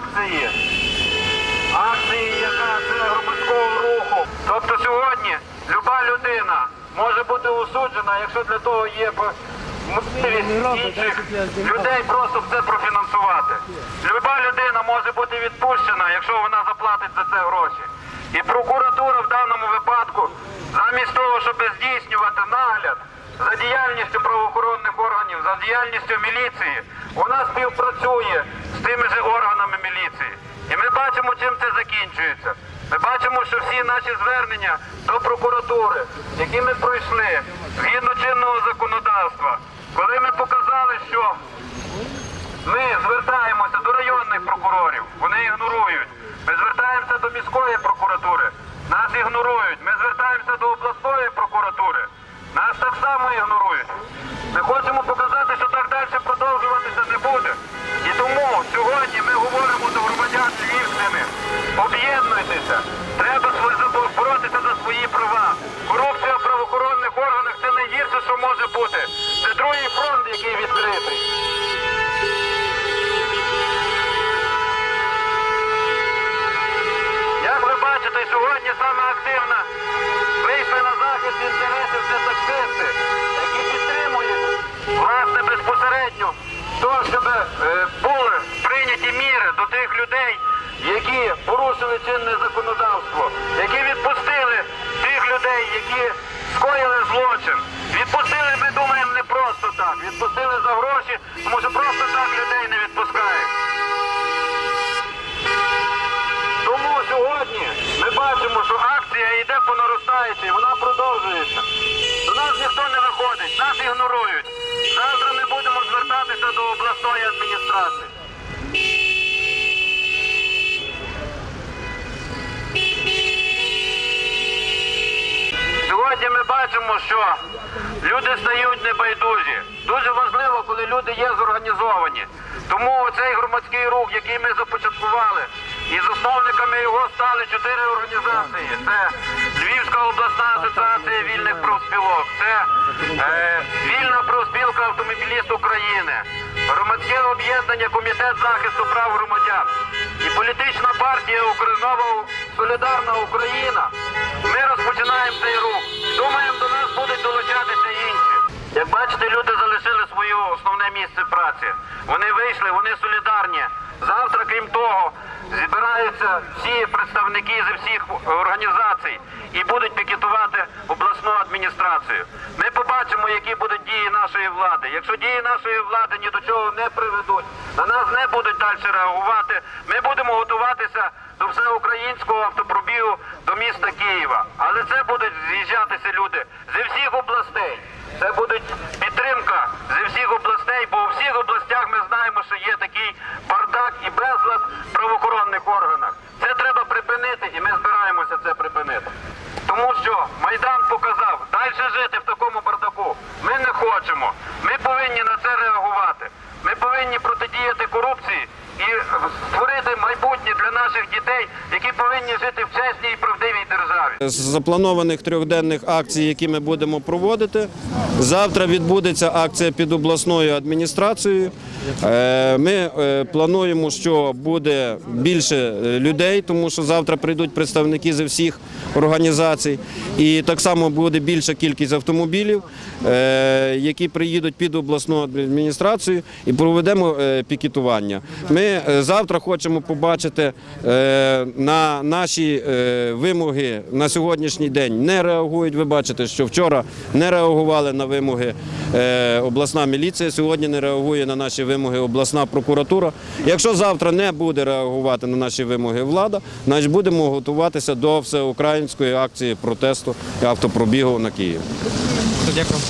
акції, акції, яка це громадського руху. Тобто сьогодні люба людина може бути осуджена, якщо для того є можливість інших людей просто все профінансувати. Люба людина може бути відпущена, якщо вона заплатить за це гроші. І прокуратура в даному випадку, замість того, щоб здійснювати нагляд за діяльністю правоохоронних органів, за діяльністю міліції, вона співпрацює з тими же органами міліції. І ми бачимо, чим це закінчується. Ми бачимо, що всі наші звернення до прокуратури, які ми пройшли згідно чинного законодавства, коли ми показали, що ми звертаємося до районних прокурорів, вони ігнорують. Ми звертаємося до міської прокуратури, нас ігнорують. Ми звертаємося до обласної прокуратури, нас так само ігнорують. Ми хочемо показати, що так далі продовжуватися не буде. Ви бачите, сьогодні саме активно вийшли на захист інтересів це таксисти, які підтримують власне безпосередньо то, щоб е, були прийняті міри до тих людей, які порушили чинне законодавство, які відпустили тих людей, які скоїли злочин. Відпустили, ми думаємо, не просто так. Відпустили за гроші, тому що просто так людей не відпускають. Тому сьогодні ми бачимо, що акція йде по наростаючій, вона продовжується. До нас ніхто не виходить, нас ігнорують. Завтра ми будемо звертатися до обласної адміністрації. Сьогодні ми бачимо, що люди стають небайдужі. Дуже важливо, коли люди є зорганізовані. Тому цей громадський рух, який ми започаткували, і засновниками його стали чотири організації. Це Львівська обласна асоціація вільних профспілок, це е, вільна профспілка автомобіліст України, громадське об'єднання Комітет захисту прав громадян і політична партія Українова Солідарна Україна. Ми розпочинаємо цей рух. Думаємо, до нас будуть долучатися інші. Як бачите, люди залишили своє основне місце праці. Вони вийшли, вони солідарні. Завтра, крім того, зібираються всі представники зі всіх організацій і будуть пікетувати обласну адміністрацію. Ми побачимо, які будуть дії нашої влади. Якщо дії нашої влади ні до чого не приведуть, на нас не будуть далі реагувати. Ми будемо готуватися до всеукраїнського автопробігу до міста Києва. Але це будуть з'їжджатися люди зі всіх областей. Це буде підтримка зі всіх областей, знаємо, що є такий бардак і безлад в правоохоронних органах. Це треба припинити, і ми збираємося це припинити. Тому що Майдан показав, далі жити в такому бардаку ми не хочемо. Ми повинні на це реагувати. Ми повинні протидіяти корупції і створити майбутнє для наших дітей, які повинні жити в чесній і. З запланованих трьохденних акцій, які ми будемо проводити, завтра відбудеться акція під обласною адміністрацією. Е, Ми е, плануємо, що буде більше е, людей, тому що завтра прийдуть представники зі всіх організацій, і так само буде більша кількість автомобілів, які приїдуть під обласну адміністрацію, і проведемо пікетування. Ми завтра хочемо побачити на наші вимоги на сьогоднішній день не реагують. Ви бачите, що вчора не реагували на вимоги е, обласна міліція, сьогодні не реагує на наші вимоги обласна прокуратура. Якщо завтра не буде реагувати на наші вимоги влада, значить будемо готуватися до всеукраїнської акції протесту і автопробігу на Київ. Дякую.